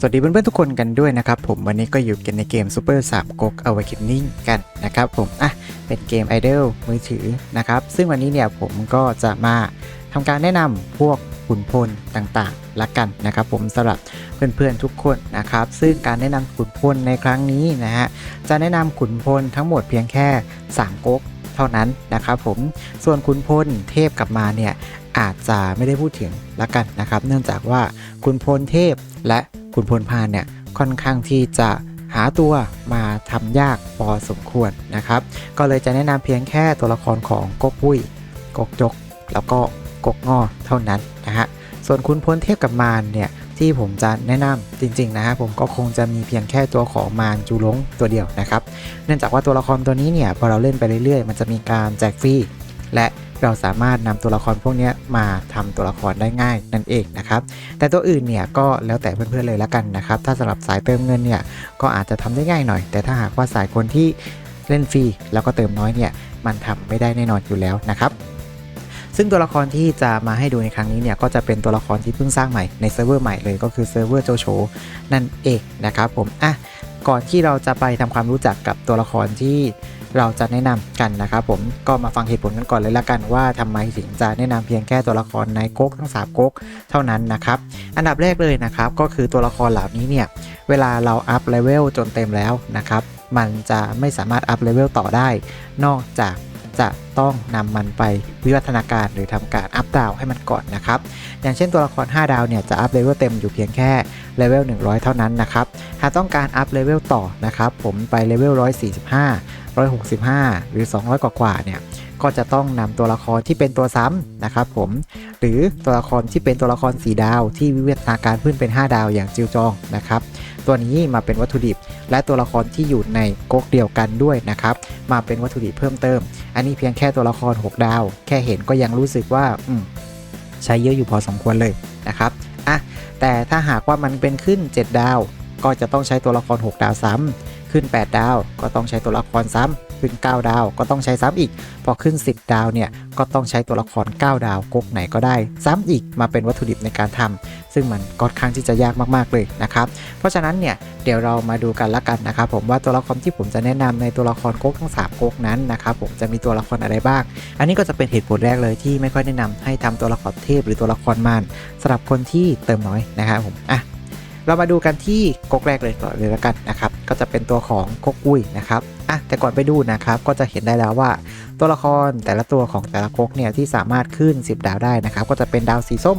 สวัสดีเพื่อนๆทุกคนกันด้วยนะครับผมวันนี้ก็อยู่กันในเกม Super 3 g o g Awakening กันนะครับผมอะเป็นเกม Idol มือถือนะครับ ซึ่งวันนี้เนี่ยผมก็จะมาทำการแนะนำพวกขุนพลต่างๆละกันนะครับผมสำหรับเพื่อนๆทุกคนนะครับ ซึ่งการแนะนำขุนพลในครั้งนี้นะฮะจะแนะนำขุนพลทั้งหมดเพียงแค่ 3ก๊กเท่านั้นนะครับผมส่วนขุนพลเทพกลับมาเนี่ยอาจจะไม่ได้พูดถึงละกันนะครับ เนื่องจากว่าขุนพลเทพและ ขุนพลพานเนี่ยค่อนข้างที่จะหาตัวมาทำยากพอสมควรนะครับ ก็เลยจะแนะนำเพียงแค่ตัวละครของกกปุ้ยกกจก แล้วก็กกงอเท่านั้นนะฮะส่วนคุณพลเทพกับมารเนี่ยที่ผมจะแนะนำจริงๆนะฮะผมก็คงจะมีเพียงแค่ตัวของมารจูลงตัวเดียวนะครับ เนื่องจากว่าตัวละครตัวนี้เนี่ยพอเราเล่นไปเรื่อยๆ มันจะมีการแจกฟรีและ เราสามารถนำตัวละครพวกนี้มาทำตัวละครได้ง่ายนั่นเองนะครับ แต่ตัวอื่นเนี่ยก็แล้วแต่เพื่อนๆเลยละกันนะครับ ถ้าสำหรับสายเติมเงินเนี่ยก็อาจจะทำได้ง่ายหน่อย แต่ถ้าหากว่าสายคนที่เล่นฟรีแล้วก็เติมน้อยเนี่ยมันทำไม่ได้แน่นอนอยู่แล้วนะครับซึ่งตัวละครที่จะมาให้ดูในครั้งนี้เนี่ยก็จะเป็นตัวละครที่เพิ่งสร้างใหม่ในเซิร์ฟเวอร์ใหม่เลยก็คือเซิร์ฟเวอร์โจโฉนั่นเองนะครับผมอะก่อนที่เราจะไปทำความรู้จักกับตัวละครที่ เราจะแนะนำกันนะครับผมก็มาฟังเหตุผลกันก่อนเลยละกันว่าทำไมถึงจะแนะนำเพียงแค่ตัวละครในก๊กทั้งสามก๊กเท่านั้นนะครับอันดับแรกเลยนะครับก็คือตัวละครเหล่านี้เนี่ยเวลาเราอัพเลเวลจนเต็มแล้วนะครับมันจะไม่สามารถอัพเลเวลต่อได้ นอกจากจะต้องนำมันไปวิวัฒนาการหรือทำการอัพดาวให้มันก่อนนะครับ อย่างเช่นตัวละคร 5 ดาวเนี่ยจะอัพเลเวลเต็มอยู่เพียงแค่เลเวล100 เท่านั้นนะครับ หากต้องการอัพเลเวลต่อนะครับผมไปเลเวล145 165 หรือ 200 กว่ากว่าเนี่ยก็จะต้องนำตัวละครที่เป็นตัวซ้ำนะครับผมหรือตัวละครที่เป็นตัวละคร 4 ดาว ที่วิวัฒนาการขึ้นเป็น 5 ดาวอย่างจิวจองนะครับตัวนี้มาเป็นวัตถุดิบ และตัวละครที่อยู่ในก๊กเดียวกันด้วยนะครับมาเป็นวัตถุดิบเพิ่มเติม อันนี้เพียงแค่ตัวละคร 6 ดาว แค่เห็นก็ยังรู้สึกว่าอืใช้เยอะอยู่พอสมควรเลยนะครับอะแต่ถ้าหากว่ามันเป็นขึ้น 7 ดาว ก็จะต้องใช้ตัวละคร 6 ดาวซ้ำ ขึ้น 8 ดาว ก็ต้องใช้ตัวละครซ้ำขึ้น 9 ดาว ก็ต้องใช้ซ้ำอีก พอขึ้น 10 ดาวเนี่ย ก็ต้องใช้ตัวละคร 9 ดาวก๊กไหนก็ได้ ซ้ำอีกมาเป็นวัตถุดิบในการทำซึ่งมันค่อนข้างที่จะยากมากๆเลยนะครับ เพราะฉะนั้นเนี่ยเดี๋ยวเรามาดูกันละกันนะครับผมว่าตัวละครที่ผมจะแนะนำในตัวละครก๊กทั้ง3ก๊กนั้นนะครับผมจะมีตัวละครอะไรบ้าง อันนี้ก็จะเป็นเหตุผลแรกเลยที่ไม่ค่อยแนะนำให้ทำตัวละครเทพหรือตัวละครมารสำหรับคนที่เติมน้อยนะครับผมอะ เรามาดูกันที่ก๊กแรกเลยก่อนเลยละกันนะครับ ก็จะเป็นตัวของก๊กอุ้ยนะครับอะแต่ก่อนไปดูนะครับก็จะเห็นได้แล้วว่า ตัวละครแต่ละตัวของแต่ละก๊กเนี่ยที่สามารถขึ้น 10 ดาวได้นะครับ ก็จะเป็นดาวสีส้ม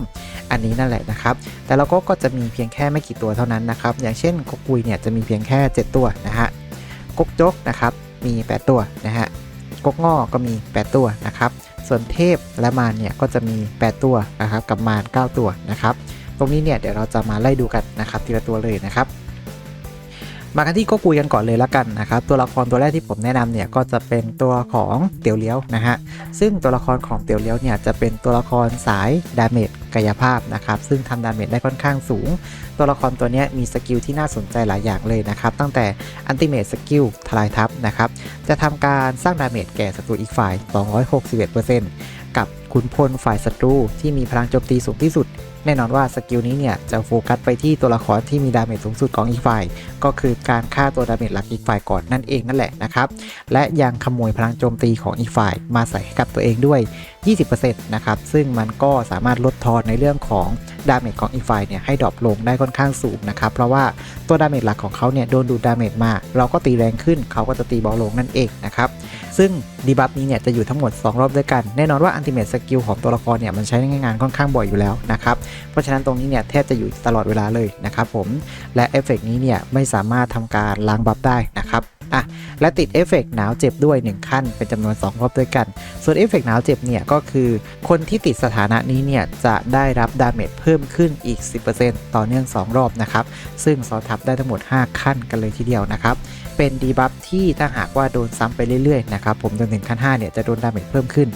อันนี้นั่นแหละนะครับ แต่ละก๊กก็จะมีเพียงแค่ไม่กี่ตัวเท่านั้นนะครับ อย่างเช่นก๊กกุยเนี่ยจะมีเพียงแค่ 7 ตัวนะฮะก๊กจกนะครับมี 8 ตัวนะฮะก๊กงอก็มี 8 ตัวนะครับ ส่วนเทพและมารเนี่ยก็จะมี 8 ตัวนะครับ กับมาร9ตัวนะครับ ตรงนี้เนี่ยเดี๋ยวเราจะมาไล่ดูกันนะครับทีละตัวเลยนะครับมากันที่โกกุยกันก่อนเลยละกันนะครับ ตัวละครตัวแรกที่ผมแนะนำเนี่ยก็จะเป็นตัวของเตียวเลี้ยวนะฮะซึ่งตัวละครของเตียวเลี้ยวเนี่ยจะเป็นตัวละครสายดาเมจกายภาพนะครับซึ่งทำดาเมจได้ค่อนข้างสูง ตัวละครตัวนี้มีสกิลที่น่าสนใจหลายอย่างเลยนะครับ ตั้งแต่อันติเมทสกิลทลายทับนะครับจะทำการสร้างดาเมจแก่ศัตรูอีกฝ่าย 261%กับขุนพลฝ่ายศัตรูที่มีพลังโจมตีสูงที่สุด แน่นอนว่าสกิลนี้เนี่ยจะโฟกัสไปที่ตัวละครที่มีดาเมจสูงสุดของอีกฝ่ายก็คือการฆ่าตัวดาเมจหลักอีกฝ่ายก่อนนั่นเองนั่นแหละนะครับและยังขโมยพลังโจมตีของอีกฝ่ายมาใส่ให้กับตัวเองด้วย20%นะครับซึ่งมันก็สามารถลดทอนในเรื่องของดาเมจของอีกฝ่ายเนี่ยให้ดรอปลงได้ค่อนข้างสูงนะครับเพราะว่าตัวดาเมจหลักของเขาเนี่ยโดนดูดดาเมจมาเราก็ตีแรงขึ้นเขาก็จะตีเบาลงนั่นเองนะครับซึ่งดีบัฟนี้เนี่ยจะอยู่ทั้งหมด 2 รอบด้วยกัน แน่นอนว่าอันติเม e สกิลของตัวละครเนี่ยมันใช้ในงานค่อนข้างบ่อยอยู่แล้วนะครับเพราะฉะนั้นตรงนี้เนี่ยแทบจะอยู่ตลอดเวลาเลยนะครับผมและเอฟเฟกนี้เนี่ยไม่สามารถทำการล้างบัฟได้นะครับ อะและติดเอฟเฟกหนาวเจ็บด้วย 1 ขั้น เป็นจำนวน 2 รอบด้วยกัน ส่วนเอฟเฟกหนาวเจ็บเนี่ยก็คือ คนที่ติดสถานะนี้เนี่ยจะได้รับดาเมจเพิ่มขึ้นอีก 10%ต่อเนื่อง 2 รอบนะครับ ซึ่งซอทับได้ทั้งหมด 5 ขั้นกันเลยทีเดียวนะครับ เป็นดีบัฟที่ถ้าหากว่าโดนซ้ำไปเรื่อยๆนะครับผมจนถึงขั้น5เนี่ยจะโดนดาเมจเพิ่มขึ้น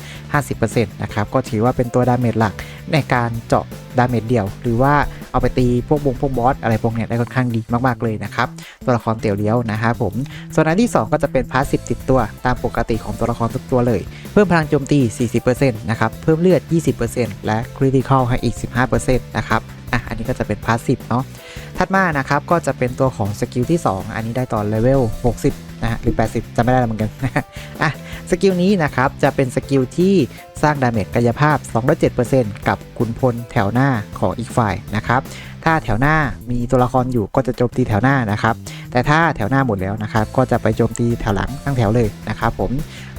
50%นะครับก็ถือว่าเป็นตัวดาเมจหลักในการเจาะดาเมจเดี่ยว หรือว่าเอาไปตีพวกบงพวกบอสอะไรพวกเนี้ยได้ค่อนข้างดีมากๆเลยนะครับตัวละครเตี่ยวเลี้ยวนะครับผมส่วนอันที่ 2 ก็จะเป็นพาสซีฟติดตัวตามปกติของตัวละครทุกตัวเลย เพิ่มพลังโจมตี 40%นะครับเพิ่มเลือด 20%และคริติคอลให้อีก 15%นะครับอะอันนี้ก็จะเป็นพาสซีฟเนาะ ถัดมานะครับก็จะเป็นตัวของสกิลที่ 2 อันนี้ได้ตอนเลเวล 60 นะฮะหรือ 80จำไม่ได้แล้วเหมือนกันอะสกิลนี้นะครับจะเป็นสกิลที่สร้างดาเมจกายภาพ 207%กับขุนพลแถวหน้าของอีกฝ่ายนะครับถ้าแถวหน้ามีตัวละครอยู่ก็จะโจมตีแถวหน้านะครับ แต่ถ้าแถวหน้าหมดแล้วนะครับ ก็จะไปโจมตีแถวหลังทั้งแถวเลยนะครับผม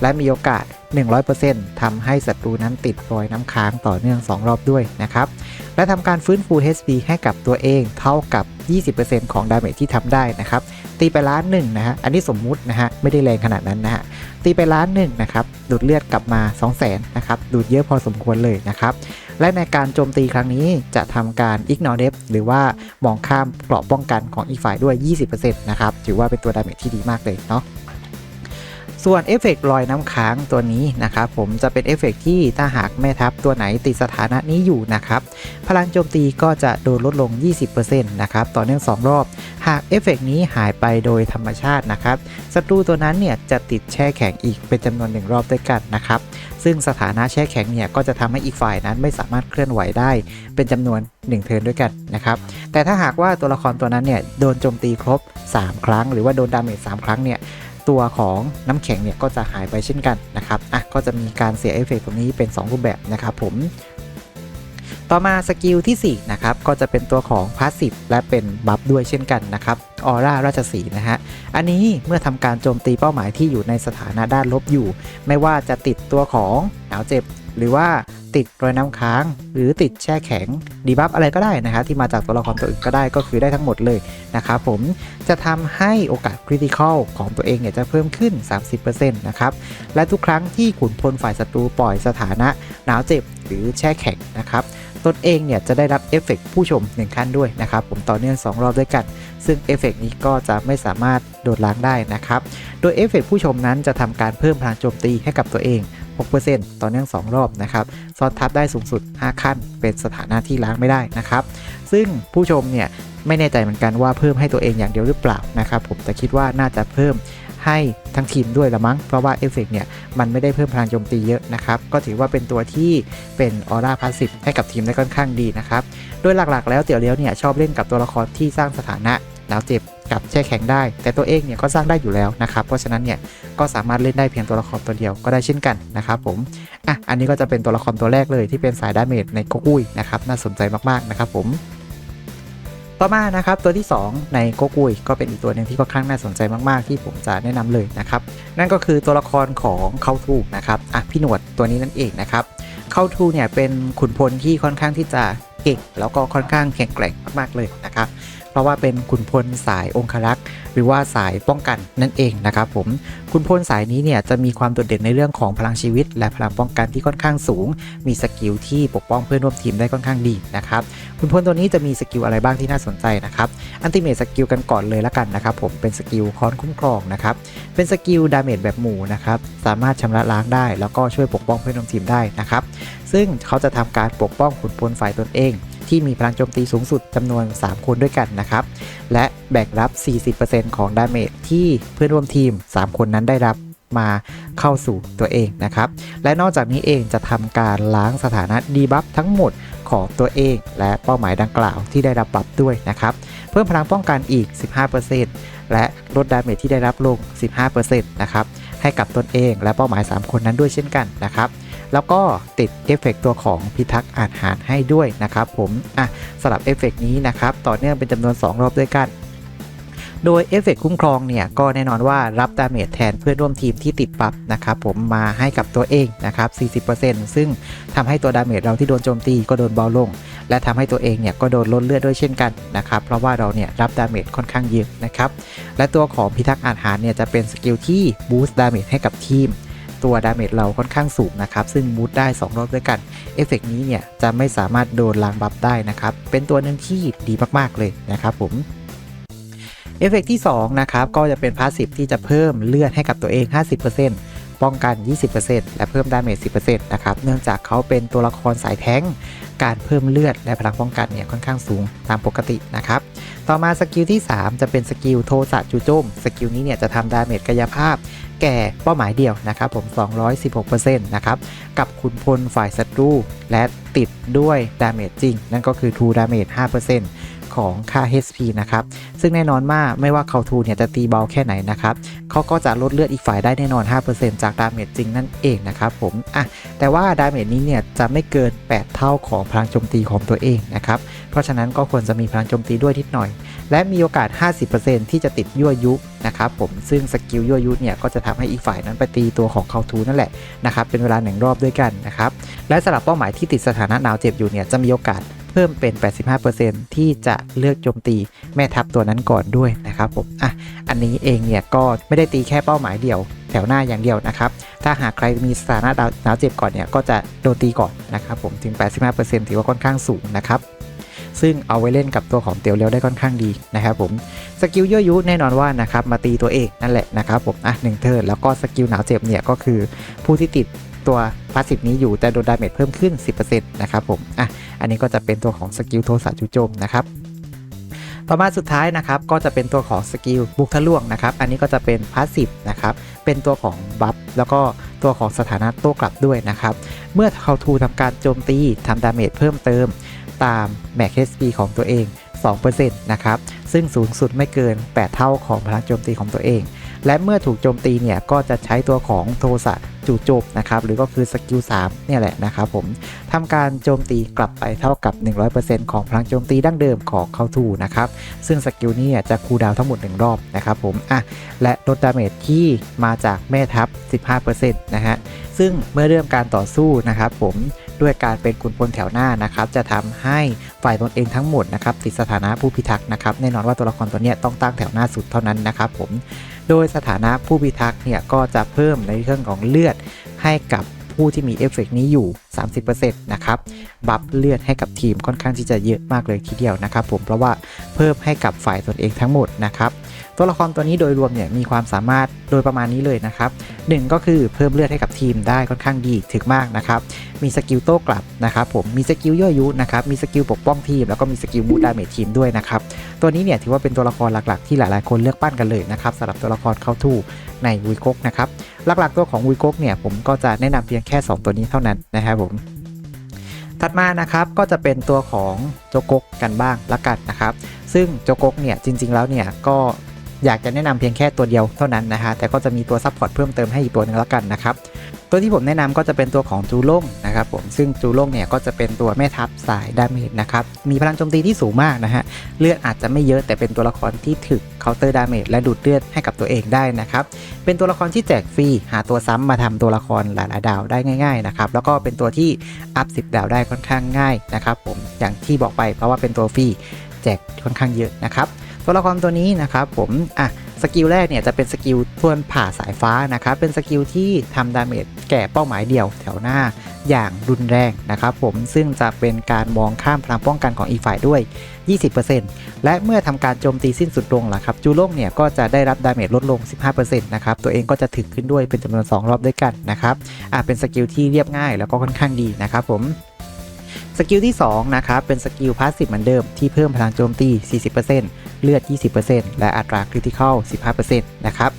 และมีโอกาส 100%ทำให้ศัตรูนั้นติดรอยน้ำค้างต่อเนื่อง 2 รอบด้วยนะครับ และทำการฟื้นฟู HP ให้กับตัวเองเท่ากับ 20%ของดาเมจที่ทำได้นะครับ ตีไปล้านหนึ่งนะฮะ อันนี้สมมุตินะฮะ ไม่ได้แรงขนาดนั้นนะฮะ ตีไปล้านหนึ่งนะครับ ดูดเลือดกลับมา 2 0 0 0 0 0นะครับ ดูดเยอะพอสมควรเลยนะครับ และในการโจมตีครั้งนี้จะทำการ ignore depth หรือว่ามองข้ามเกราะป้องกันของอีกฝ่ายด้วย 20%นะครับ ถือว่าเป็นตัวดาเมจที่ดีมากเลยเนาะ ส่วนเอฟเฟกต์ลอยน้ำค้างตัวนี้นะครับผมจะเป็นเอฟเฟกต์ที่ถ้าหากแม่ทัพตัวไหนติดสถานะนี้อยู่นะครับพลังโจมตีก็จะโดนลดลง 20%นะครับต่อเนื่อง 2 รอบ หากเอฟเฟกต์นี้หายไปโดยธรรมชาตินะครับศัตรูตัวนั้นเนี่ยจะติดแช่แข็งอีกเป็นจำนวนหนึ่งรอบด้วยกันนะครับซึ่งสถานะแช่แข็งเนี่ยก็จะทำให้อีกฝ่ายนั้นไม่สามารถเคลื่อนไหวได้ เป็นจำนวน 1 เทิร์นด้วยกันนะครับแต่ถ้าหากว่าตัวละครตัวนั้นเนี่ยโดนโจมตีครบ 3 ครั้ง หรือว่าโดนดาเมจ3ครั้งเนี่ย ตัวของน้ำแข็งเนี่ยก็จะหายไปเช่นกันนะครับอะก็จะมีการเสียเอฟเฟกต์ตรงนี้เป็น 2 รูปแบบนะครับผม ต่อมาสกิลที่4นะครับก็จะเป็นตัวของพาสซีฟและเป็นบัฟด้วยเช่นกันนะครับออร่าราชสีนะฮะอันนี้เมื่อทำการโจมตีเป้าหมายที่อยู่ในสถานะด้านลบอยู่ ไม่ว่าจะติดตัวของหนาวเจ็บหรือว่า ติดรอยน้ำค้าง หรือติดแช่แข็งดีบัฟอะไรก็ได้นะครับที่มาจากตัวละครตัวอื่นก็ได้ก็คือได้ทั้งหมดเลยนะครับผมจะทำให้โอกาสคริติคอลของตัวเองเนี่ยจะเพิ่มขึ้น 30%นะครับและทุกครั้งที่ขุนพลฝ่ายศัตรูปล่อยสถานะหนาวเจ็บหรือแช่แข็งนะครับตนเองเนี่ยจะได้รับเอฟเฟกต์ผู้ชมหนึ่งขั้นด้วยนะครับผมต่อเนื่อง 2 รอบด้วยกัน ซึ่งเอฟเฟกต์นี้ก็จะไม่สามารถโดดล้างได้นะครับ โดยเอฟเฟกต์ผู้ชมนั้นจะทำการเพิ่มพลังโจมตีให้กับตัวเอง 6%ต่อเนื่อง 2 รอบนะครับ ซ้อนทับได้สูงสุด 5 ขั้น เป็นสถานะที่ล้างไม่ได้นะครับ ซึ่งผู้ชมเนี่ยไม่แน่ใจเหมือนกันว่าเพิ่มให้ตัวเองอย่างเดียวหรือเปล่านะครับ ผมแต่คิดว่าน่าจะเพิ่มให้ทั้งทีมด้วยละมั้ง เพราะว่าเอฟเฟกเนี่ยมันไม่ได้เพิ่มพลังโจมตีเยอะนะครับ ก็ถือว่าเป็นตัวที่เป็นออร่าพาสซีฟให้กับทีมได้ค่อนข้างดีนะครับ โดยหลักๆ แล้วเตี่ยวเลี้ยวเนี่ยชอบเล่นกับตัวละครที่สร้างสถานะหนาวเจ็บ กับแช่แข็งได้ แต่ตัวเองเนี่ยก็สร้างได้อยู่แล้วนะครับเพราะฉะนั้นเนี่ยก็สามารถเล่นได้เพียงตัวละครตัวเดียวก็ได้เช่นกันนะครับผมอะอันนี้ก็จะเป็นตัวละครตัวแรกเลยที่เป็นสายดาเมจในโกกุยนะครับน่าสนใจมากๆนะครับผมต่อมานะครับตัวที่ 2 ในโกกุยก็เป็นอีกตัวหนึ่งที่ค่อนข้างน่าสนใจมากๆ ที่ผมจะแนะนำเลยนะครับนั่นก็คือตัวละครของเข้าทูนะครับอะพี่หนวดตัวนี้นั่นเองนะครับเข้าทูเนี่ยเป็นขุนพลที่ค่อนข้างที่จะเก่งแล้วก็ค่อนข้างแข็งแกร่งมากๆเลยนะครับ เพราะว่าเป็นขุนพลสายองครักษ์หรือว่าสายป้องกันนั่นเองนะครับผมขุนพลสายนี้เนี่ยจะมีความโดดเด่นในเรื่องของพลังชีวิต และพลังป้องกันที่ค่อนข้างสูง มีสกิลที่ปกป้องเพื่อนร่วมทีมได้ค่อนข้างดีนะครับขุนพลตัวนี้จะมีสกิลอะไรบ้างที่น่าสนใจนะครับอันติเมทสกิลกันก่อนเลยละกันนะครับผมเป็นสกิลคอนคุ้มครองนะครับเป็นสกิลดาเมจแบบหมู่นะครับสามารถชำระล้างได้ แล้วก็ช่วยปกป้องเพื่อนร่วมทีมได้นะครับซึ่งเขาจะทำการปกป้องขุนพลฝ่ายตนเอง ที่มีพลังโจมตีสูงสุดจำนวน 3 คนด้วยกันนะครับ และแบกรับ 40%ของดาเมจที่เพื่อนร่วมทีม 3 คนนั้นได้รับมาเข้าสู่ตัวเองนะครับ และนอกจากนี้เองจะทำการล้างสถานะดีบัฟทั้งหมดของตัวเอง และเป้าหมายดังกล่าวที่ได้รับบัฟด้วยนะครับ เพิ่มพลังป้องกันอีก 15%และลดดาเมจที่ได้รับลง 15%นะครับให้กับตนเองและเป้าหมาย 3 คนนั้นด้วยเช่นกันนะครับ แล้วก็ติดเอฟเฟกตัวของพิทักษ์อาหารให้ด้วยนะครับผมอะสำหรับเอฟเฟกนี้นะครับต่อเนื่องเป็นจำนวน 2 รอบด้วยกันโดยเอฟเฟกคุ้มครองเนี่ยก็แน่นอนว่ารับดาเมจแทนเพื่อนร่วมทีมที่ติดปรับนะครับผมมาให้กับตัวเองนะครับ 40%ซึ่งทำให้ตัวดาเมจเราที่โดนโจมตีก็โดนเบาลง และทำให้ตัวเองเนี่ยก็โดนลดเลือดด้วยเช่นกันนะครับ เพราะว่าเราเนี่ยรับดาเมจค่อนข้างเยอะนะครับ และตัวของพิทักษ์อาหารเนี่ยจะเป็นสกิลที่บูสต์ดาเมจให้กับทีม ตัวดาเมจเราค่อนข้างสูงนะครับ ซึ่งบูสต์ได้ 2 รอบด้วยกัน เอฟเฟกนี้เนี่ย จะไม่สามารถโดนล้างบัฟได้นะครับ เป็นตัวหนึ่งที่ดีมากๆเลยนะครับผมเอฟเฟกที่2นะครับก็จะเป็นพาสซีฟที่จะเพิ่มเลือดให้กับตัวเอง 50% ป้องกัน 20%และเพิ่มดาเมจ 10%นะครับ เนื่องจากเขาเป็นตัวละครสายแท้ง การเพิ่มเลือดและพลังป้องกันเนี่ยค่อนข้างสูงตามปกตินะครับ ต่อมาสกิลที่ 3 จะเป็นสกิลโทสะจูโจม สกิลนี้เนี่ยจะทำดาเมจกายภาพแก่เป้าหมายเดียวนะครับผม 216%นะครับ กับขุนพลฝ่ายศัตรูและติดด้วยดาเมจจริง นั่นก็คือ True Damage 5% ของค่า HP นะครับ ซึ่งแน่นอนว่าไม่ว่าเขาทูเนี่ยจะตีเบาแค่ไหนนะครับเขาก็จะลดเลือดอีกฝ่ายได้แน่นอน 5%จากดาเมจจริงนั่นเองนะครับผมอะแต่ว่าดาเมจนี้เนี่ยจะไม่เกิน 8 เท่าของพลังโจมตีของตัวเองนะครับ เพราะฉะนั้นก็ควรจะมีพลังโจมตีด้วยนิดหน่อย และมีโอกาส 50%ที่จะติดยั่วยุนะครับผมซึ่งสกิลยั่วยุเนี่ยก็จะทำให้อีกฝ่ายนั้นไปตีตัวของเขาทูนั่นแหละนะครับเป็นเวลาหนึ่งรอบด้วยกันนะครับและสำหรับเป้าหมายที่ติดสถานะหนาวเจ็บอยู่เนี่ยจะมีโอกาส เพิ่มเป็น 85%ที่จะเลือกโจมตีแม่ทัพตัวนั้นก่อนด้วยนะครับผมอะอันนี้เองเนี่ยก็ไม่ได้ตีแค่เป้าหมายเดียวแถวหน้าอย่างเดียวนะครับ ถ้าหากใครมีสถานะหนาวเจ็บก่อนเนี่ยก็จะโดนตีก่อนนะครับผมถึง 85%ถือว่าค่อนข้างสูงนะครับซึ่งเอาไว้เล่นกับตัวของเตียวเลี้ยวได้ค่อนข้างดีนะครับผมสกิลยั่วยุแน่นอนว่านะครับมาตีตัวเองนั่นแหละนะครับผมอะหนึ่งเทิร์นแล้วก็สกิลหนาวเจ็บเนี่ยก็คือผู้ที่ติด ตัวพาสซีฟนี้อยู่แต่โดนดาเมจเพิ่มขึ้น 10%นะครับผมอะอันนี้ก็จะเป็นตัวของสกิลโทสะจุโจมนะครับต่อมาสุดท้ายนะครับก็จะเป็นตัวของสกิลบุกทะลวงนะครับอันนี้ก็จะเป็นพาสซีฟนะครับเป็นตัวของบัฟแล้วก็ตัวของสถานะโต้กลับด้วยนะครับเมื่อเขาทูทำการโจมตีทำดาเมจเพิ่มเติม ตามแม็ก HP ของตัวเอง 2%นะครับซึ่งสูงสุดไม่เกิน 8 เท่าของพลังโจมตีของตัวเอง และเมื่อถูกโจมตีเนี่ยก็จะใช้ตัวของโทสะจู่โจมนะครับหรือก็คือสกิล3เนี่ยแหละนะครับผมทำการโจมตีกลับไปเท่ากับ 100%ของพลังโจมตีดั้งเดิมของเขาทูนะครับซึ่งสกิลนี้จะคูลดาวทั้งหมด 1 รอบนะครับผมอะและลดดาเมจที่มาจากแม่ทัพ 15%นะฮะซึ่งเมื่อเริ่มการต่อสู้นะครับผม ด้วยการเป็นขุนพลแถวหน้านะครับ จะทำให้ฝ่ายตนเองทั้งหมดนะครับติดสถานะผู้พิทักษ์นะครับแน่นอนว่าตัวละครตัวนี้ต้องตั้งแถวหน้าสุดเท่านั้นนะครับผมโดยสถานะผู้พิทักษ์เนี่ยก็จะเพิ่มในเรื่องของเลือดให้กับผู้ที่มีเอฟเฟกนี้อยู่ 30%นะครับ บัฟเลือดให้กับทีมค่อนข้างที่จะเยอะมากเลยทีเดียวนะครับผม เพราะว่าเพิ่มให้กับฝ่ายตนเองทั้งหมดนะครับ ตัวละครตัวนี้โดยรวมเนี่ยมีความสามารถโดยประมาณนี้เลยนะครับหนึ่งก็คือเพิ่มเลือดให้กับทีมได้ค่อนข้างดีถึงมากนะครับ มีสกิลโต้กลับนะครับผมมีสกิลย่อยุนะครับ มีสกิลปกป้องทีม แล้วก็มีสกิลบูดาเมจทีมด้วยนะครับ ตัวนี้เนี่ยถือว่าเป็นตัวละครหลักๆ ที่หลายๆคนเลือกปั้นกันเลยนะครับสำหรับตัวละครเข้าทู่ในวีกกนะครับ หลักๆตัวของวีกกเนี่ยผมก็จะแนะนำเพียงแค่ 2 ตัวนี้เท่านั้นนะครับผมถัดมานะครับก็จะเป็นตัวของโจกกกันบ้างละกันนะครับ ซึ่งโจกกเนี่ยจริง ๆแล้วเนี่ยก็ อยากจะแนะนำเพียงแค่ตัวเดียวเท่านั้นนะฮะแต่ก็จะมีตัวซัพพอร์ตเพิ่มเติมให้อีกตัวหนึงและกันนะครับตัวที่ผมแนะนำก็จะเป็นตัวของจูล่งนะครับผมซึ่งจูล่งเนี่ยก็จะเป็นตัวแม่ทัพสายดาเมจนะครับมีพลังโจมตีที่สูงมากนะฮะเลือดอาจจะไม่เยอะแต่เป็นตัวละครที่ถึกเคาน์เตอร์ดาเมจและดูดเลือดให้กับตัวเองได้นะครับเป็นตัวละครที่แจกฟรีหาตัวซ้ำมาทำตัวละครหลายๆดาวได้ง่ายๆนะครับแล้วก็เป็นตัวที่อัพ10 ดาวได้ค่อนข้างง่ายนะครับผมอย่างที่บอกไปเพราะว่าเป็นตัวฟรีแจกค่อนข้างเยอะนะครับ ตัวละครตัวนี้นะครับผมอะสกิลแรกเนี่ยจะเป็นสกิลทวนผ่าสายฟ้านะครับเป็นสกิลที่ทำดาเมจแก่เป้าหมายเดียวแถวหน้าอย่างรุนแรงนะครับผมซึ่งจะเป็นการมองข้ามพลังป้องกันของอีกฝ่ายด้วย 20%และเมื่อทำการโจมตีสิ้นสุดลงล่ะครับจูโล่งเนี่ยก็จะได้รับดาเมจลดลง 15%นะครับตัวเองก็จะถึกขึ้นด้วยเป็นจำนวน 2 รอบด้วยกันนะครับอ่าเป็นสกิลที่เรียบง่ายแล้วก็ค่อนข้างดีนะครับผม สกิลที่2นะครับเป็นสกิลพาสซีฟเหมือนเดิมที่เพิ่มพลังโจมตี 40%เลือด 20%และอัตราคริติคอล15%นะครับ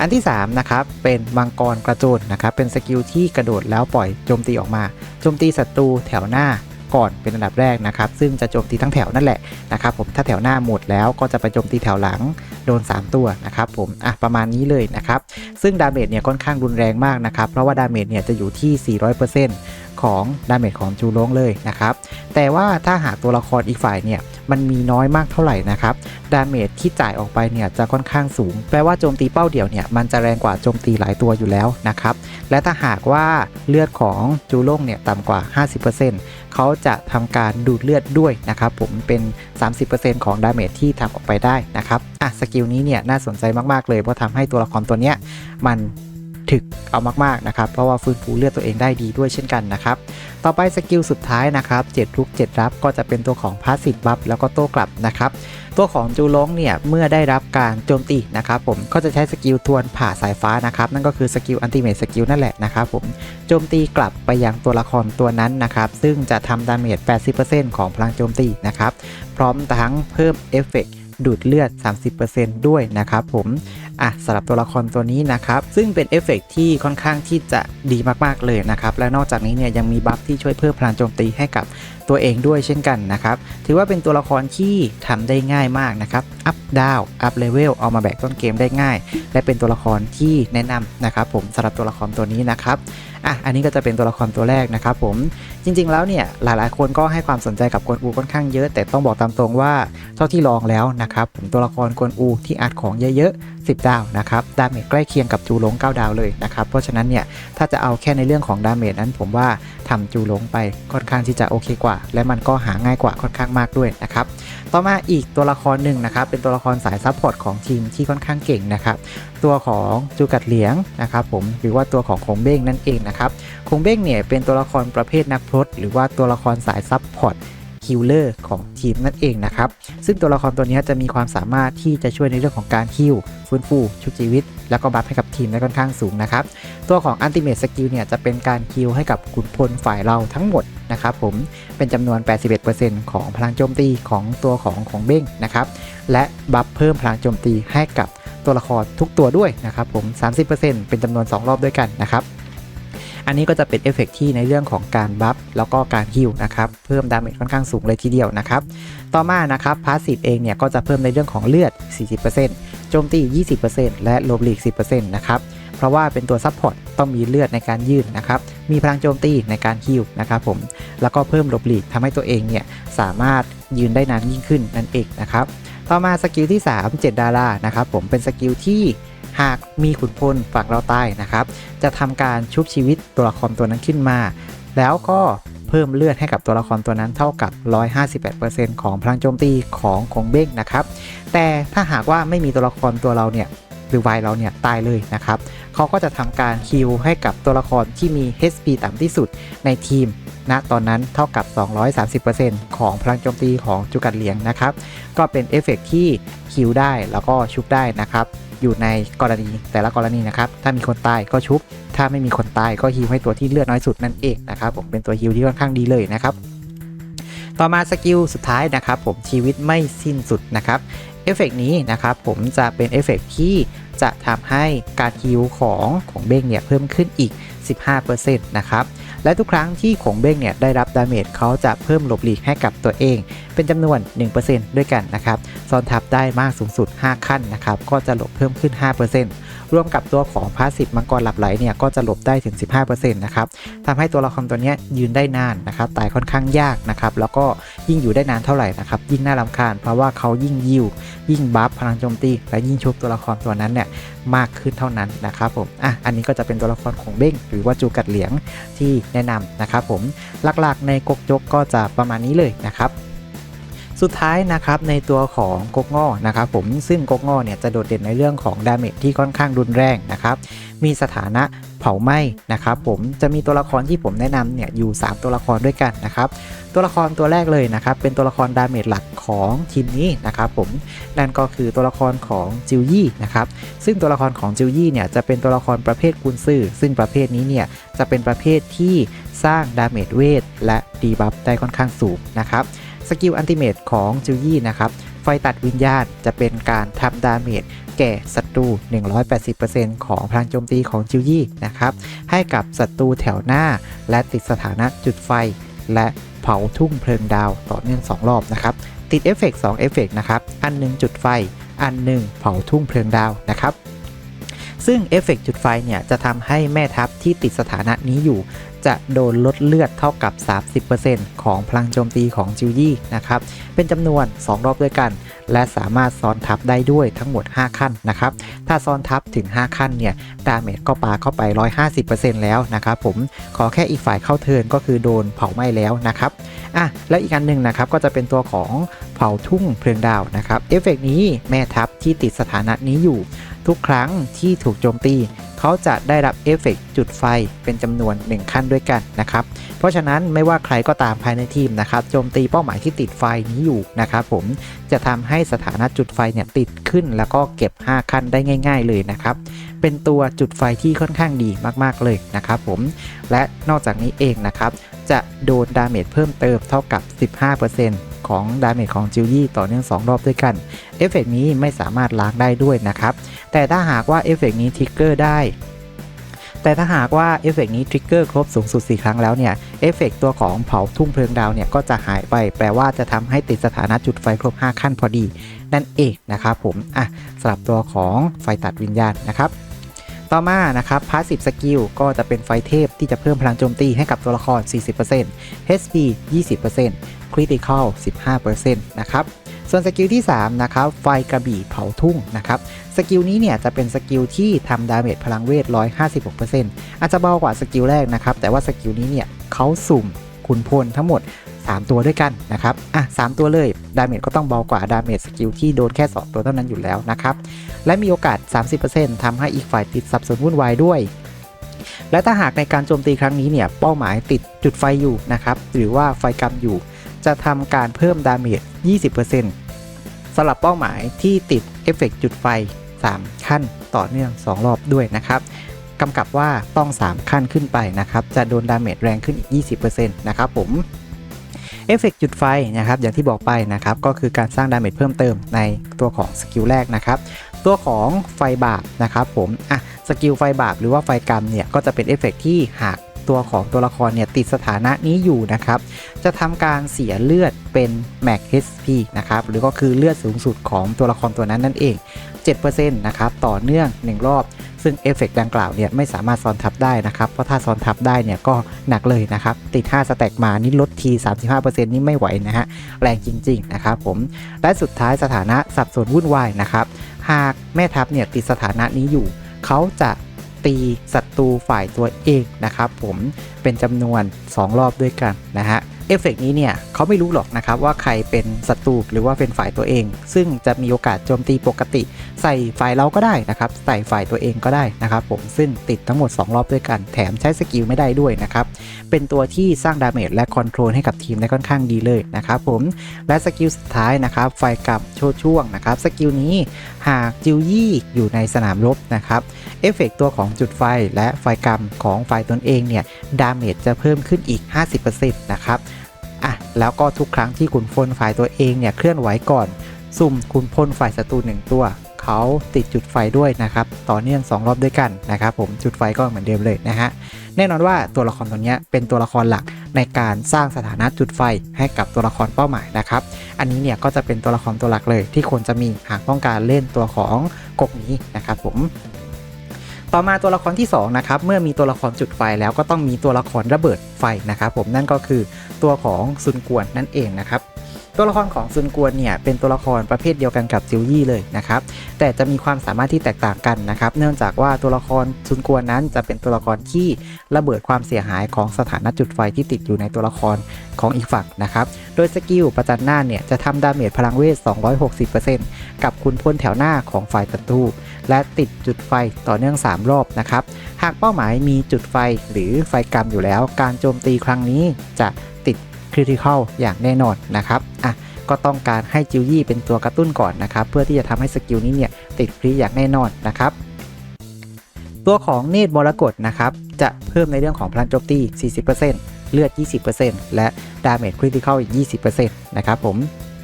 อันที่3นะครับเป็นมังกรกระโจนนะครับเป็นสกิลที่กระโดดแล้วปล่อยโจมตีออกมาโจมตีศัตรูแถวหน้าก่อนเป็นอันดับแรกนะครับซึ่งจะโจมตีทั้งแถวนั่นแหละนะครับผมถ้าแถวหน้าหมดแล้วก็จะไปโจมตีแถวหลังโดน 3 ตัวนะครับผมอะประมาณนี้เลยนะครับซึ่งดาเมจเนี่ยค่อนข้างรุนแรงมากนะครับเพราะว่าดาเมจเนี่ยจะอยู่ที่ 400% ของดาเมจของจูโลงเลยนะครับ แต่ว่าถ้าหากตัวละครอีกฝ่ายเนี่ยมันมีน้อยมากเท่าไหร่นะครับ ดาเมจที่จ่ายออกไปเนี่ยจะค่อนข้างสูง แปลว่าโจมตีเป้าเดี่ยวเนี่ยมันจะแรงกว่าโจมตีหลายตัวอยู่แล้วนะครับ และถ้าหากว่าเลือดของจูโลงเนี่ยต่ำกว่า 50%เขาจะทำการดูดเลือดด้วยนะครับ ผมเป็น 30%ของดาเมจที่ทำออกไปได้นะครับ อะสกิลนี้เนี่ยน่าสนใจมากๆเลยเพราะทำให้ตัวละครตัวเนี้ยมัน ถึกเอามากๆนะครับ เพราะว่าฟื้นฟูเลือดตัวเองได้ดีด้วยเช่นกันนะครับ ต่อไปสกิลสุดท้ายนะครับ7ลุก7รับก็จะเป็นตัวของพาสซีฟบัฟแล้วก็โต้กลับนะครับตัวของจูลงเนี่ยเมื่อได้รับการโจมตีนะครับผมก็จะใช้สกิลทวนผ่าสายฟ้านะครับนั่นก็คือสกิลอันติเมทสกิลนั่นแหละนะครับผมโจมตีกลับไปยังตัวละครตัวนั้นนะครับซึ่งจะทำดาเมจ 80%ของพลังโจมตีนะครับพร้อมทั้งเพิ่มเอฟเฟกต์ดูดเลือด 30%ด้วยนะครับผม อะสำหรับตัวละครตัวนี้นะครับ ซึ่งเป็นเอฟเฟกต์ที่ค่อนข้างที่จะดีมากๆเลยนะครับ และนอกจากนี้เนี่ยยังมีบัฟที่ช่วยเพิ่มพลังโจมตีให้กับตัวเองด้วยเช่นกันนะครับ ถือว่าเป็นตัวละครที่ทำได้ง่ายมากนะครับ อัพดาวอัพเลเวลเอามาแบกต้นเกมได้ง่าย และเป็นตัวละครที่แนะนำนะครับผมสำหรับตัวละครตัวนี้นะครับ อะอันนี้ก็จะเป็นตัวละครตัวแรกนะครับผมจริง ๆแล้วเนี่ยหลายๆ คนก็ให้ความสนใจกับกวนอูค่อนข้างเยอะ แต่ต้องบอกตามตรงว่าเท่าที่ลองแล้วนะครับผมตัวละครกวนอูที่อัดของเยอะๆ10ดาวนะครับดาเมจใกล้เคียงกับจูหลง9ดาวเลยนะครับเพราะฉะนั้นเนี่ยถ้าจะเอาแค่ในเรื่องของดาเมจนั้นผมว่าทำจูหลงไปค่อนข้างที่จะโอเคกว่า และมันก็หาง่ายกว่าค่อนข้างมากด้วยนะครับ ต่อมาอีกตัวละครหนึ่งนะครับเป็นตัวละครสายซัพพอร์ตของทีมที่ค่อนข้างเก่งนะครับตัวของจูกัดเหลียงนะครับผมหรือว่าตัวของคงเบ้งนั่นเองนะครับคงเบ้งเนี่ยเป็นตัวละครประเภทนักพรตหรือว่าตัวละครสายซัพพอร์ต คิลเลอร์ของทีมนั่นเองนะครับ ซึ่งตัวละครตัวนี้จะมีความสามารถที่จะช่วยในเรื่องของการฮิลฟื้นฟูชุบชีวิต แล้วก็บัฟให้กับทีมได้ค่อนข้างสูงนะครับ ตัวของอันติเม e สกิลเนี่ยจะเป็นการคิวให้กับขุนพลฝ่ายเราทั้งหมดนะครับผมเป็นจำนวน 81%ของพลังโจมตีของตัวของของเบ้งนะครับและบัฟเพิ่มพลังโจมตีให้กับตัวละครทุกตัวด้วยนะครับผม 30%เป็นจำนวน 2 รอบด้วยกันนะครับ อันนี้ก็จะเป็นเอฟเฟกที่ในเรื่องของการบัฟแล้วก็การฮิลนะครับเพิ่มดาเมจค่อนข้างสูงเลยทีเดียวนะครับต่อมานะครับพาสซีฟเองเนี่ยก็จะเพิ่มในเรื่องของเลือด 40%โจมตี 20%และโลบลีก 10%นะครับเพราะว่าเป็นตัวซัพพอร์ตต้องมีเลือดในการยืนนะครับมีพลังโจมตีในการฮิลนะครับผมแล้วก็เพิ่มโลบลีกทำให้ตัวเองเนี่ยสามารถยืนได้นานยิ่งขึ้นนั่นเองนะครับต่อมาสกิลที่ 3 7 ดารานะครับผมเป็นสกิลที่ หากมีขุนพลฝั่งเราใต้นะครับ จะทำการชุบชีวิตตัวละครตัวนั้นขึ้นมา แล้วก็เพิ่มเลือดให้กับตัวละครตัวนั้นเท่ากับ 158%ของพลังโจมตีของของเบ้งนะครับ แต่ถ้าหากว่าไม่มีตัวละครตัวเราเนี่ยหรือวายเราเนี่ยตายเลยนะครับเขาก็จะทำการคิวให้กับตัวละครที่มี HP ต่ำที่สุดในทีมณตอนนั้นเท่ากับ 230%ของพลังโจมตีของจูกัดเหลียงนะครับ ก็เป็นเอฟเฟกต์ที่คิวได้แล้วก็ชุบได้นะครับ อยู่ในกรณีแต่ละกรณีนะครับ ถ้ามีคนตายก็ชุบ ถ้าไม่มีคนตายก็ฮิวให้ตัวที่เลือดน้อยสุดนั่นเองนะครับผมเป็นตัวฮิวที่ค่อนข้างดีเลยนะครับ ต่อมาสกิลสุดท้ายนะครับผมชีวิตไม่สิ้นสุดนะครับเอฟเฟกนี้นะครับผมจะเป็นเอฟเฟกที่จะทำให้การฮิวของของเบ้งเนี่ยเพิ่มขึ้นอีก 15%นะครับ และทุกครั้งที่ขงเบ้งเนี่ยได้รับดาเมจเขาจะเพิ่มหลบหลีกให้กับตัวเอง เป็นจำนวน 1%ด้วยกันนะครับซ้อนทับได้มากสูงสุด 5 ขั้นนะครับก็จะหลบเพิ่มขึ้น 5% ร่วมกับตัวของพาสซีฟมังกรหลับไหลเนี่ยก็จะหลบได้ถึง 15%นะครับทำให้ตัวละครตัวนี้ยยืนได้นานนะครับตายค่อนข้างยากนะครับแล้วก็ยิ่งอยู่ได้นานเท่าไหร่นะครับยิ่งน่ารำคาญ เพราะว่าเขายิ่งยิวยิ่งบัฟพลังโจมตี และยิ่งชุบตัวละครตัวนั้นเนี่ยมากขึ้นเท่านั้นนะครับผมอะอันนี้ก็จะเป็นตัวละครของเบ้งหรือว่าจูกัดเหลียงที่แนะนำนะครับผมหลักๆในกกจกก็จะประมาณนี้เลยนะครับ สุดท้ายนะครับในตัวของกกง้อนะครับผมซึ่งกกง้อเนี่ยจะโดดเด่นในเรื่องของดาเมจที่ค่อนข้างรุนแรงนะครับมีสถานะเผาไหม้นะครับผมจะมีตัวละครที่ผมแนะนำเนี่ยอยู่ 3 ตัวละครด้วยกันนะครับตัวละครตัวแรกเลยนะครับเป็นตัวละครดาเมจหลักของทีมนี้นะครับผมนั่นก็คือตัวละครของจิวยี่นะครับซึ่งตัวละครของจิวยี่เนี่ยจะเป็นตัวละครประเภทกุนซือซึ่งประเภทนี้เนี่ยจะเป็นประเภทที่สร้างดาเมจเวทและดีบัฟได้ค่อนข้างสูงนะครับ สกิลอันติเมตของจิวยี่นะครับไฟตัดวิญญาณจะเป็นการทำดาเมจแก่ศัตรู 180%ของพลังโจมตีของจิวยี่นะครับ ให้กับศัตรูแถวหน้า และติดสถานะจุดไฟ และเผาทุ่งเพลิงดาวต่อเนื่อง 2 รอบนะครับ ติดเอฟเฟกต์2เอฟเฟกต์นะครับ อันหนึ่งจุดไฟ อันหนึ่งเผาทุ่งเพลิงดาวนะครับ ซึ่งเอฟเฟกต์จุดไฟเนี่ยจะทำให้แม่ทัพที่ติดสถานะนี้อยู่ จะโดนลดเลือดเท่ากับ 30%ของพลังโจมตีของจิวยี่นะครับ เป็นจำนวน 2 รอบด้วยกัน และสามารถซ้อนทับได้ด้วยทั้งหมด 5 ขั้นนะครับ ถ้าซ้อนทับถึง 5 ขั้นเนี่ย ดาเมจก็ปาเข้าไป 150%แล้วนะครับผม ขอแค่อีกฝ่ายเข้าเทินก็คือโดนเผาไหม้แล้วนะครับ อะ แล้วอีกอันหนึ่งนะครับก็จะเป็นตัวของเผาทุ่งเพลิงดาวนะครับ เอฟเฟกต์นี้แม่ทัพที่ติดสถานะนี้อยู่ ทุกครั้งที่ถูกโจมตี เขาจะได้รับเอฟเฟกต์จุดไฟเป็นจำนวน 1 ขั้นด้วยกันนะครับ เพราะฉะนั้นไม่ว่าใครก็ตามภายในทีมนะครับโจมตีเป้าหมายที่ติดไฟนี้อยู่นะครับผมจะทำให้สถานะจุดไฟเนี่ยติดขึ้น แล้วก็เก็บ 5 ขั้นได้ง่าย ๆ เลยนะครับเป็นตัวจุดไฟที่ค่อนข้างดีมากๆเลยนะครับผมและนอกจากนี้เองนะครับจะโดนดาเมจเพิ่มเติมเท่ากับ 15% ของดาเมจของจิวยี่ต่อเนื่อง 2 รอบด้วยกัน เอฟเฟกนี้ไม่สามารถล้างได้ด้วยนะครับ แต่ถ้าหากว่าเอฟเฟกนี้ทริกเกอร์ได้แต่ถ้าหากว่าเอฟเฟกนี้ทริกเกอร์ครบสูงสุด 4 ครั้งแล้วเนี่ยเอฟเฟกตัวของเผาทุ่งเพลิงดาวเนี่ยก็จะหายไป แปลว่าจะทำให้ติดสถานะจุดไฟครบ 5 ขั้นพอดี นั่นเองนะครับผมอะสำหรับตัวของไฟตัดวิญญาณนะครับต่อมานะครับพาสซีฟสกิลก็จะเป็นไฟเทพที่จะเพิ่มพลังโจมตีให้กับตัวละคร 40% HP 20% Critical 15%นะครับส่วนสกิลที่ 3 นะครับ ไฟกระบี่เผาทุ่งนะครับ สกิลนี้เนี่ยจะเป็นสกิลที่ทำดาเมจพลังเวท 156%อาจจะเบากว่าสกิลแรกนะครับ แต่ว่าสกิลนี้เนี่ยเขาสุ่มขุนพลทั้งหมด 3 ตัวด้วยกันนะครับ อะ 3 ตัวเลย ดาเมจก็ต้องเบากว่า ดาเมจสกิลที่โดนแค่ 2 ตัวเท่านั้นอยู่แล้วนะครับ และมีโอกาส 30%ทำให้อีกฝ่ายติดสับสนวุ่นวายด้วยและถ้าหากในการโจมตีครั้งนี้เนี่ยเป้าหมายติดจุดไฟอยู่นะครับหรือว่าไฟกำอยู่ จะทำการเพิ่มดาเมจ 20%สำหรับเป้าหมายที่ติดเอฟเฟกต์จุดไฟ 3 ขั้นต่อเนื่อง 2 รอบด้วยนะครับกำกับว่าต้อง 3 ขั้นขึ้นไปนะครับ จะโดนดาเมจแรงขึ้นอีก 20%นะครับผมเอฟเฟกต์จุดไฟนะครับอย่างที่บอกไปนะครับ ก็คือการสร้างดาเมจเพิ่มเติมในตัวของสกิลแรกนะครับ ตัวของไฟบาปนะครับผมอะสกิลไฟบาปหรือว่าไฟกรรมเนี่ย ก็จะเป็นเอฟเฟกต์ที่หาก ตัวของตัวละครเนี่ยติดสถานะนี้อยู่นะครับ จะทำการเสียเลือดเป็น max HP นะครับ หรือก็คือเลือดสูงสุดของตัวละครตัวนั้นนั่นเอง 7%นะครับต่อเนื่อง 1 รอบ ซึ่งเอฟเฟกต์ดังกล่าวเนี่ยไม่สามารถซ้อนทับได้นะครับ เพราะถ้าซ้อนทับได้เนี่ยก็หนักเลยนะครับ ติด 5 สแต็กมานี่ลดที 35%นี่ไม่ไหวนะฮะ แรงจริง ๆ นะครับผม และสุดท้ายสถานะสับสนวุ่นวายนะครับ หากแม่ทัพเนี่ยติดสถานะนี้อยู่ เขาจะ ตีศัตรูฝ่ายตัวเองนะครับผมเป็นจำนวน 2 รอบด้วยกันนะฮะเอฟเฟกต์นี้เนี่ยเขาไม่รู้หรอกนะครับว่าใครเป็นศัตรูหรือว่าเป็นฝ่ายตัวเอง ซึ่งจะมีโอกาสโจมตีปกติ ใส่ฝ่ายเราก็ได้นะครับใส่ฝ่ายตัวเองก็ได้นะครับผมซึ่งติดทั้งหมด 2 รอบด้วยกัน แถมใช้สกิลไม่ได้ด้วยนะครับเป็นตัวที่สร้างดาเมจและคอนโทรลให้กับทีมได้ค่อนข้างดีเลยนะครับผมและสกิลสุดท้ายนะครับไฟกลับโชว์ช่วงนะครับสกิลนี้หากจิวยี่อยู่ในสนามรบนะครับ เอฟเฟกตัวของจุดไฟและไฟกรรมของฝ่ายตนเองเนี่ยดาเมจจะเพิ่มขึ้นอีก 50%นะครับอะแล้วก็ทุกครั้งที่ขุนพลฝ่ายตัวเองเนี่ยเคลื่อนไหวก่อนสุ่มขุนพลฝ่ายศัตรูหนึ่งตัวเขาติดจุดไฟด้วยนะครับ ต่อเนื่อง 2 รอบด้วยกันนะครับผมจุดไฟก็เหมือนเดิมเลยนะฮะ แน่นอนว่าตัวละครตัวนี้เป็นตัวละครหลักในการสร้างสถานะจุดไฟให้กับตัวละครเป้าหมายนะครับ อันนี้เนี่ยก็จะเป็นตัวละครตัวหลักเลยที่ควรจะมีหากต้องการเล่นตัวของกบนี้นะครับผม ต่อมาตัวละครที่ 2 นะครับ เมื่อมีตัวละครจุดไฟแล้วก็ต้องมีตัวละครระเบิดไฟนะครับผมนั่นก็คือตัวของซุนกวนนั่นเองนะครับ ตัวละครของซุนกวนเนี่ยเป็นตัวละครประเภทเดียวกันกับจิวยี่เลยนะครับแต่จะมีความสามารถที่แตกต่างกันนะครับเนื่องจากว่าตัวละครซุนกวนนั้นจะเป็นตัวละครที่ระเบิดความเสียหายของสถานะจุดไฟที่ติดอยู่ในตัวละครของอีกฝั่งนะครับโดยสกิลประจันหน้าเนี่ยจะทำดาเมจพลังเวท 260%กับคุณพลแถวหน้าของฝ่ายศัตรูและติดจุดไฟต่อเนื่อง 3 รอบนะครับหากเป้าหมายมีจุดไฟหรือไฟกรรมอยู่แล้ว การโจมตีครั้งนี้จะ คริติคอลอย่างแน่นอนนะครับอะก็ต้องการให้จิวยี่เป็นตัวกระตุ้นก่อนนะครับ เพื่อที่จะทำให้สกิลนี้เนี่ยติดครีอย่างแน่นอนนะครับ ตัวของเนตรมรกตนะครับ จะเพิ่มในเรื่องของพลังโจมตี 40%เลือด 20%และดาเมจคริติคอลอีก 20%นะครับผม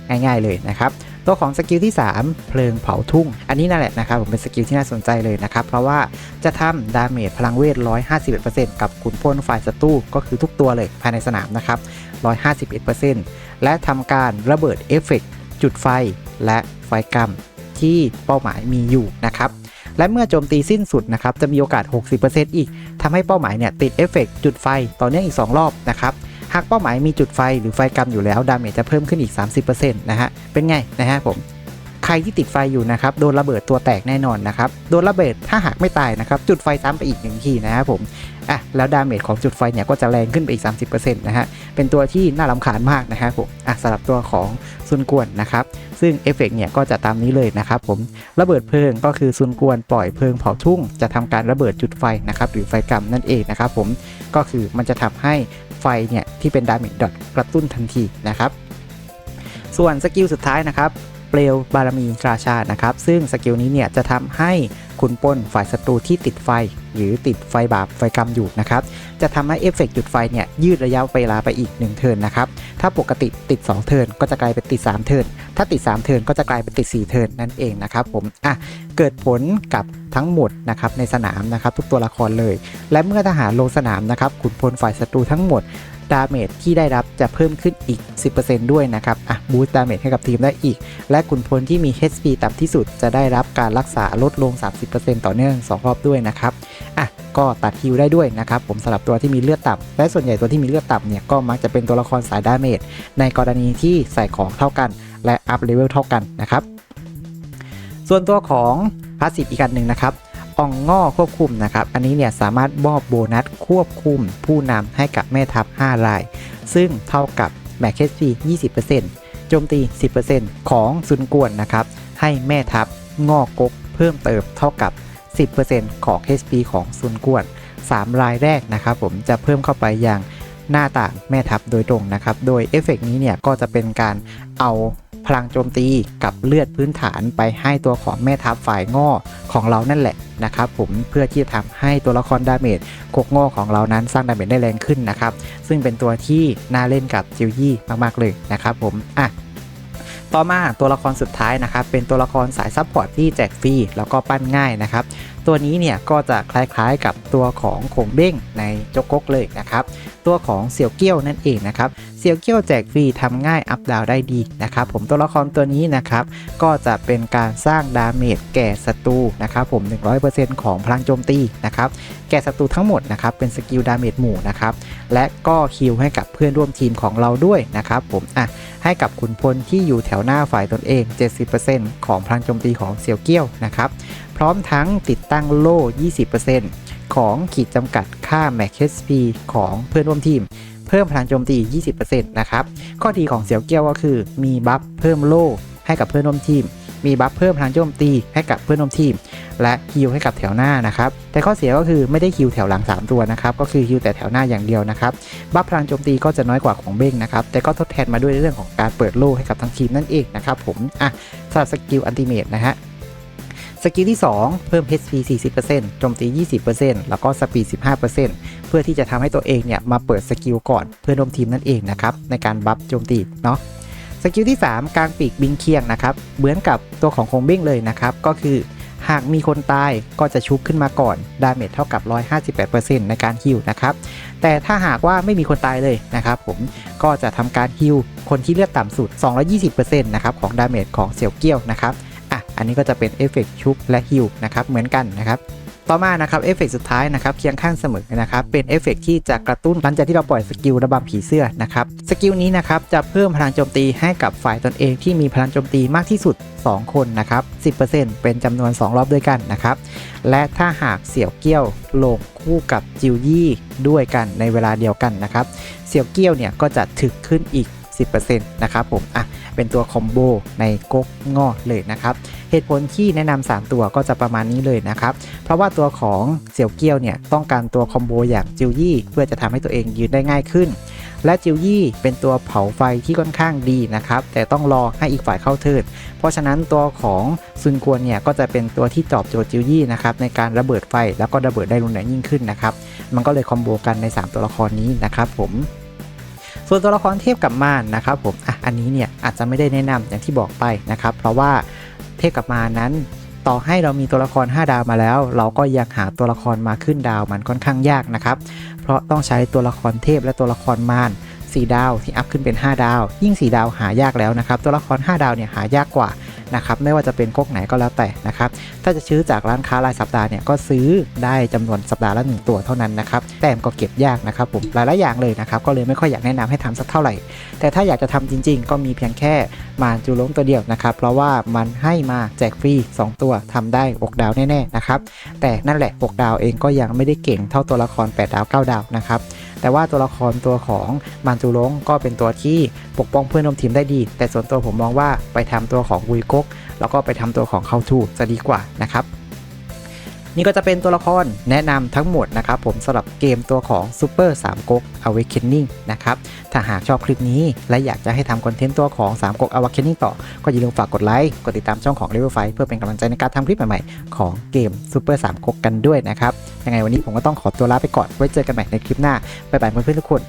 ง่ายๆเลยนะครับ ตัวของสกิลที่ 3 เพลิงเผาทุ่ง อันนี้นั่นแหละนะครับผมเป็นสกิลที่น่าสนใจเลยนะครับ เพราะว่าจะทำดาเมจพลังเวท 151%กับขุนพลฝ่ายศัตรูก็คือทุกตัวเลยภายในสนามนะครับ 151%และทำการระเบิดเอฟเฟกต์จุดไฟและไฟกรรมที่เป้าหมายมีอยู่นะครับและเมื่อโจมตีสิ้นสุดนะครับจะมีโอกาส 60%อีกทำให้เป้าหมายเนี่ยติดเอฟเฟกต์จุดไฟต่อเนื่องอีก 2 รอบนะครับ หากเป้าหมายมีจุดไฟหรือไฟกรรมอยู่แล้วดาเมจจะเพิ่มขึ้นอีก 30%นะฮะ เป็นไงนะฮะผมใครที่ติดไฟอยู่นะครับโดนระเบิดตัวแตกแน่นอนนะครับโดนระเบิดถ้าหากไม่ตายนะครับจุดไฟซ้ำไปอีกหนึ่งทีนะครับผมอะแล้วดาเมจของจุดไฟเนี่ยก็จะแรงขึ้นไปอีก 30%นะฮะเป็นตัวที่น่ารำคาญมากนะครับผมอะสำหรับตัวของซุนกวนนะครับซึ่งเอฟเฟกเนี่ยก็จะตามนี้เลยนะครับผมระเบิดเพลิงก็คือซุนกวนปล่อยเพลิงเผาทุ่ง จะทำการระเบิดจุดไฟนะครับหรือไฟกรรมนั่นเองนะครับผมก็คือมันจะทำให้ ไฟเนี่ยที่เป็นดาเมจดอทกระตุ้นทันทีนะครับ ส่วนสกิลสุดท้ายนะครับเปลวบารมีราชานะครับ ซึ่งสกิลนี้เนี่ยจะทำให้คุณปล้นฝ่ายศัตรูที่ติดไฟ หรือติดไฟบาปไฟกรรมอยู่นะครับ จะทำให้เอฟเฟกต์จุดไฟเนี่ยยืดระยะเวลาไปอีก 1 เทิร์นนะครับ ถ้าปกติติด 2 เทิร์นก็จะกลายเป็นติด 3 เทิร์น ถ้าติด 3 เทิร์นก็จะกลายเป็นติด 4 เทิร์นนั่นเองนะครับผม อะ เกิดผลกับทั้งหมดนะครับในสนามนะครับทุกตัวละครเลย และเมื่อทหารลงสนามนะครับขุนพลฝ่ายศัตรูทั้งหมด ดาเมจที่ได้รับจะเพิ่มขึ้นอีก 10%ด้วยนะครับ อะ บูสต์ดาเมจให้กับทีมได้อีก และขุนพลที่มี HP ต่ำที่สุดจะได้รับการรักษาลดลง 30%ต่อเนื่อง 2 รอบด้วยนะครับ อะ ก็ตัดฮิวได้ด้วยนะครับ ผมสำหรับตัวที่มีเลือดต่ำ และส่วนใหญ่ตัวที่มีเลือดต่ำเนี่ย ก็มักจะเป็นตัวละครสายดาเมจ ในกรณีที่ใส่ของเท่ากัน และอัพเลเวลเท่ากันนะครับ ส่วนตัวของพาสซีฟอีกอันหนึ่งนะครับ อ่องง่อควบคุมนะครับ อันนี้เนี่ยสามารถมอบโบนัสควบคุมผู้นำให้กับแม่ทัพ 5 ราย ซึ่งเท่ากับแมคเคสฟี20%โจมตี 10%ของซุนกวนนะครับ ให้แม่ทัพงอกกกเพิ่มเติมเท่ากับ 10%ของ HP ของซุนกวน 3 รายแรกนะครับผมจะเพิ่มเข้าไปอย่างหน้าต่างแม่ทัพโดยตรงนะครับ โดยเอฟเฟกต์นี้เนี่ยก็จะเป็นการเอา พลังโจมตีกับเลือดพื้นฐานไปให้ตัวของแม่ทัพฝ่ายง่อของเรานั่นแหละนะครับผมเพื่อที่จะทำให้ตัวละครดาเมจกกง่อของเรานั้นสร้างดาเมจได้แรงขึ้นนะครับ ซึ่งเป็นตัวที่น่าเล่นกับจิวยี่มากๆเลยนะครับผมอะต่อมาตัวละครสุดท้ายนะครับเป็นตัวละครสายซัพพอร์ตที่แจกฟรีแล้วก็ปั้นง่ายนะครับ ตัวนี้เนี่ยก็จะคล้ายๆกับตัวของโขงเบ้งในจกกกเลยนะครับ ตัวของเสี่ยวเกี้ยวนั่นเองนะครับ เสี่ยวเกี้ยวแจกฟรีทำง่ายอัพดาวได้ดีนะครับผมตัวละครตัวนี้นะครับก็จะเป็นการสร้างดาเมจแก่ศัตรูนะครับผม 100%ของพลังโจมตีนะครับแก่ศัตรูทั้งหมดนะครับเป็นสกิลดาเมจหมู่นะครับและก็คิวให้กับเพื่อนร่วมทีมของเราด้วยนะครับผมอะให้กับขุนพลที่อยู่แถวหน้าฝ่ายตนเอง 70%ของพลังโจมตีของเสี่ยวเกี้ยวนะครับ พร้อมทั้งติดตั้งโล่ 20%ของขีดจำกัดค่า Max HP ของเพื่อนร่วมทีม เพิ่มพลังโจมตี 20%นะครับ ข้อดีของเสี่ยวเกี้ยวก็คือมีบัฟเพิ่มโล่ให้กับเพื่อนร่วมทีม มีบัฟเพิ่มพลังโจมตีให้กับเพื่อนร่วมทีม และฮิลให้กับแถวหน้านะครับ แต่ข้อเสียก็คือไม่ได้ฮิลแถวหลัง 3 ตัวนะครับ ก็คือฮิลแต่แถวหน้าอย่างเดียวนะครับ บัฟพลังโจมตีก็จะน้อยกว่าของเบ้งนะครับ แต่ก็ทดแทนมาด้วยเรื่องของการเปิดโล่ให้กับทั้งทีมนั่นเองนะครับผม อะสำหรับสกิลอันติเมตนะฮะ สกิลที่ 2 เพิ่ม HP 40%โจมตี 20%แล้วก็สปีด 15%เพื่อที่จะทำให้ตัวเองเนี่ยมาเปิดสกิลก่อนเพื่อนร่วมทีมนั่นเองนะครับในการบัฟโจมตีเนาะสกิลที่ 3 กลางปีกบินเคียงนะครับเหมือนกับตัวของคงเบ้งเลยนะครับก็คือหากมีคนตายก็จะชุบขึ้นมาก่อน ดาเมจเท่ากับ 158%ในการฮิวนะครับ แต่ถ้าหากว่าไม่มีคนตายเลยนะครับผม ก็จะทำการฮิวคนที่เลือดต่ำสุด 220%นะครับของดาเมจของเสี่ยวเกี้ยวนะครับ อันนี้ก็จะเป็นเอฟเฟกต์ชุบและฮิวนะครับเหมือนกันนะครับต่อมานะครับเอฟเฟกต์สุดท้ายนะครับเคียงข้างเสมอนะครับเป็นเอฟเฟกต์ที่จะกระตุ้นหลังจากที่เราปล่อยสกิลระบำผีเสื้อนะครับสกิลนี้นะครับจะเพิ่มพลังโจมตีให้กับฝ่ายตนเองที่มีพลังโจมตีมากที่สุด 2 คนนะครับ 10%เป็นจำนวน 2 รอบด้วยกันนะครับและถ้าหากเสี่ยวเกี้ยวลงคู่กับจิวยี่ด้วยกันในเวลาเดียวกันนะครับเสี่ยวเกี้ยวเนี่ยก็จะถึกขึ้นอีก 10%นะครับผมอะเป็นตัวคอมโบในก๊กงอเลยนะครับเหตุผลที่แนะนำ3ตัวก็จะประมาณนี้เลยนะครับ เพราะว่าตัวของเสี่ยวเกี้ยวเนี่ยต้องการตัวคอมโบอย่างจิวยี่เพื่อจะทำให้ตัวเองยืนได้ง่ายขึ้น และจิวยี่เป็นตัวเผาไฟที่ค่อนข้างดีนะครับ แต่ต้องรอให้อีกฝ่ายเข้าเทิร์นเพราะฉะนั้นตัวของซุนกวนเนี่ยก็จะเป็นตัวที่ตอบโจทย์จิวยี่นะครับในการระเบิดไฟแล้วก็ระเบิดได้รุนแรงยิ่งขึ้นนะครับ มันก็เลยคอมโบกันใน 3 ตัวละครนี้นะครับผม ส่วนตัวละครเทพกับมารนะครับผมอะอันนี้เนี่ยอาจจะไม่ได้แนะนำอย่างที่บอกไปนะครับ เพราะว่าเทพกับมารนั้น ต่อให้เรามีตัวละคร 5 ดาวมาแล้ว เราก็ยังหาตัวละครมาขึ้นดาวมันค่อนข้างยากนะครับ เพราะต้องใช้ตัวละครเทพและตัวละครมาร 4 ดาวที่อัพขึ้นเป็น 5 ดาว ยิ่ง 4 ดาวหายากแล้วนะครับ ตัวละคร 5 ดาวเนี่ยหายากกว่านะครับไม่ว่าจะเป็นก๊กไหนก็แล้วแต่นะครับถ้าจะซื้อจากร้านค้ารายสัปดาห์เนี่ยก็ซื้อได้จำนวนสัปดาห์ละหนึ่งตัวเท่านั้นนะครับแต้มก็เก็บยากนะครับผมหลายๆอย่างเลยนะครับก็เลยไม่ค่อยอยากแนะนำให้ทำสักเท่าไหร่ แต่ถ้าอยากจะทำจริง ๆ ก็มีเพียงแค่มาจูลงตัวเดียวนะครับเพราะว่ามันให้มาแจกฟรี 2 ตัวทำได้อกดาวแน่ๆนะครับแต่นั่นแหละอกดาวเองก็ยังไม่ได้เก่งเท่าตัวละคร 8 ดาว 9 ดาวนะครับ แต่ว่าตัวละครตัวของมันจูลงก็เป็นตัวที่ปกป้องเพื่อนร่วมทีมได้ดี แต่ส่วนตัวผมมองว่าไปทำตัวของวุยกกแล้วก็ไปทำตัวของเข้าทูจะดีกว่านะครับ นี่ก็จะเป็นตัวละครแนะนำทั้งหมดนะครับผมสำหรับเกมตัวของ Super 3ก๊ก Awakening นะครับถ้าหากชอบคลิปนี้ และอยากจะให้ทำคอนเทนต์ตัวของ3ก๊ก Awakening ต่อ ก็อย่าลืมฝากกดไลค์กดติดตามช่องของ Level 5เพื่อเป็นกำลังใจในการทำคลิปใหม่ๆ ของเกม Super 3ก๊กกันด้วยนะครับยังไงวันนี้ผมก็ต้องขอตัวลาไปก่อนไว้เจอกันใหม่ในคลิปหน้าบ๊ายบายเพื่อนๆทุกคน